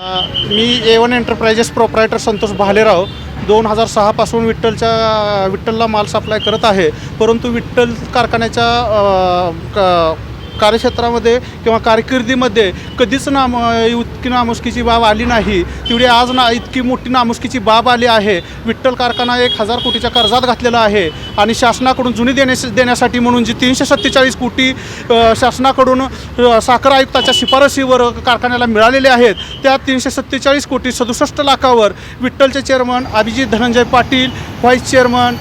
Me A one enterprises proprietor Santosh Bhalerao दोन हजार सहापासून विठ्ठलच्या विठ्ठलला माल सप्लाय करत आहे. परंतु विठ्ठल कारखान्याच्या क- कार्यक्षेत्रामध्ये किंवा कारकिर्दीमध्ये कधीच नाम इतकी नामुष्कीची बाब आली नाही. तेवढी आज ना इतकी मोठी नामुष्कीची बाब आली आहे. विठ्ठल कारखाना एक हजार कोटीच्या कर्जात घातलेला आहे. आणि शासनाकडून जुनी देण्यास देण्यासाठी म्हणून जी तीनशे सत्तेचाळीस कोटी शासनाकडून साखर आयुक्ताच्या शिफारशीवर कारखान्याला मिळालेले आहेत. त्या तीनशे सत्तेचाळीस कोटी सदुसष्ट लाखावर विठ्ठलचे chairman Abhijit Dhananjay Patil vice chairman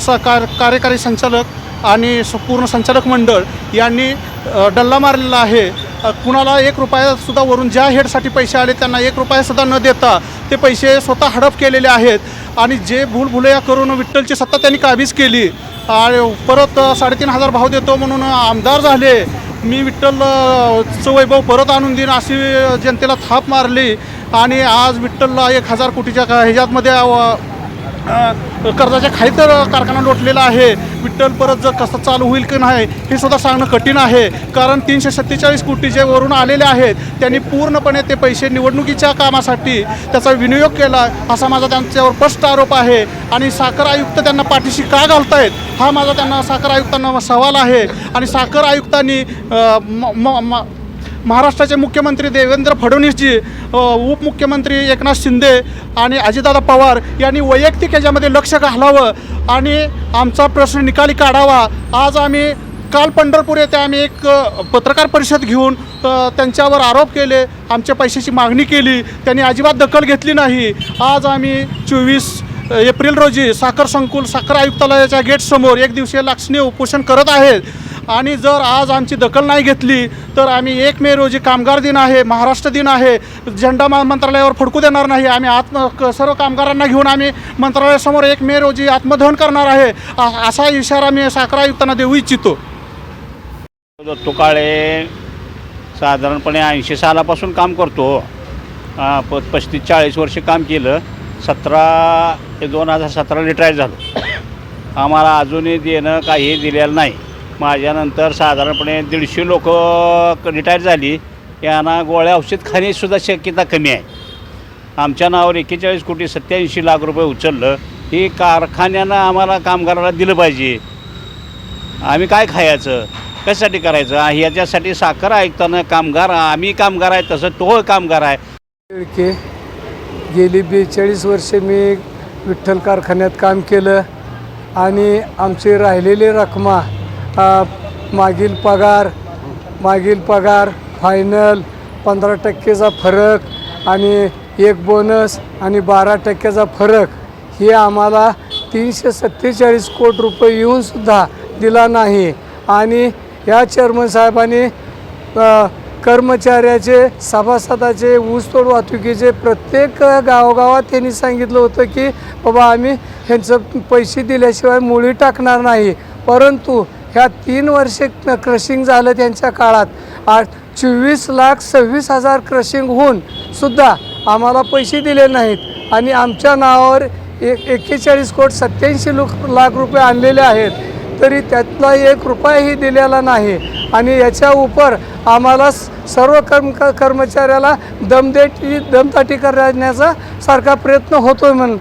स कार कार्यकारी संचालक आणि पूर्ण संचालक मंडळ यांनी डल्ला मारलेला आहे. कुणाला एक रुपयासुद्धा वरून ज्या हेडसाठी पैसे आले त्यांना एक रुपयासुद्धा न देता ते पैसे स्वतः हडप केलेले आहेत. आणि जे भूलभुलया करून विठ्ठलची सत्ता त्यांनी काबीज केली. आणि परत साडेतीन हजार भाव देतो म्हणून आमदार झाले. मी विठ्ठलचं वैभव परत आणून देईन अशी जनतेला थाप मारली. आणि आज विठ्ठलला एक हजार कोटीच्या का- ह्याच्यातमध्ये कर्जाच्या खाली तर कारखाना लोटलेला आहे. विठ्ठल परत जर कसं चालू होईल की नाही हे सुद्धा सांगणं कठीण आहे. कारण तीनशे सत्तेचाळीस कोटी जे वरून आलेले आहेत त्यांनी पूर्णपणे ते पैसे निवडणुकीच्या कामासाठी त्याचा विनियोग केला असा माझा त्यांच्यावर स्पष्ट आरोप आहे. आणि साखर आयुक्त त्यांना पाठीशी का घालतायत हा माझा त्यांना साखर आयुक्तांना सवाल आहे. आणि साखर आयुक्तांनी म- म- म- महाराष्ट्राचे मुख्यमंत्री देवेंद्र फडणवीसजी उपमुख्यमंत्री एकनाथ शिंदे आणि अजितदादा पवार यांनी वैयक्तिक याच्यामध्ये लक्ष घालावं आणि आमचा प्रश्न निकाली काढावा. आज आम्ही काल पंढरपूर येथे आम्ही एक पत्रकार परिषद घेऊन त्यांच्यावर आरोप केले आमच्या पैशाची मागणी केली त्यांनी अजिबात दखल घेतली नाही. आज आम्ही चोवीस एप्रिल रोजी साखर संकुल साखर आयुक्तालयाच्या गेटसमोर एक दिवसीय लाक्षणीय उपोषण करत आहेत. आणि जर आज आमची दखल नाही घेतली तर आम्ही एक मे रोजी कामगार दिन आहे महाराष्ट्र दिन आहे झेंडा मंत्रालयावर फडकू देणार नाही आम्ही आत्म क- सर्व कामगारांना घेऊन आम्ही मंत्रालयासमोर एक मे रोजी आत्मदहन करणार आहे असा इशारा मी साखर आयुक्तांना देऊ इच्छितो. दत्तू काळे साधारणपणे ऐंशी सालापासून काम करतो. प पस्तीस चाळीस वर्ष काम केलं. सतरा ते दोन हजार सतरा रिटायर झालो. आम्हाला अजूनही देणं काही दिलेलं नाही. माझ्यानंतर साधारणपणे दीडशे लोक रिटायर झाली. यांना गोळ्या औषध खाण्याचीसुद्धा शक्यता कमी आहे. आमच्या नावावर एक्केचाळीस कोटी सत्याऐंशी लाख रुपये उचललं. हे कारखान्यानं आम्हाला कामगाराला दिलं पाहिजे. आम्ही काय खायचं? कशासाठी करायचं? ह्याच्यासाठी साखर ऐकताना कामगार आम्ही कामगार आहे तसं तो कामगार आहे. शेळके गेली बेचाळीस वर्षे मी विठ्ठल कारखान्यात काम केलं. आणि आमची राहिलेली रकमा मागील पगार मागील पगार फायनल पंधरा टक्केचा फरक आणि एक बोनस आणि बारा टक्क्याचा फरक. हे आम्हाला तीनशे सत्तेचाळीस कोटी रुपये येऊनसुद्धा दिला नाही. आणि या चेअरमन साहेबांनी अ, कर्मचाऱ्याचे सभासदाचे ऊसतोड वाहतुकीचे प्रत्येक गावोगावात त्यांनी सांगितलं होतं की बाबा आम्ही ह्यांचं पैसे दिल्याशिवाय मुळी टाकणार नाही. परंतु ह्या तीन वर्षे क्रशिंग झालं त्यांच्या काळात. आ चोवीस लाख सव्वीस हजार क्रशिंग होऊन सुद्धा आम्हाला पैसे दिले नाहीत. आणि आमच्या नावावर एक एक्केचाळीस कोट सत्याऐंशी लोक लाख रुपये आणलेले आहेत. तरी त्यातला एक रुपयाही दिलेला नाही. आणि याच्या उपर आम्हाला स- सर्व कर्म कर्मचाऱ्याला दमदेटी दमदाटी करण्याचा सारखा प्रयत्न होतोय म्हण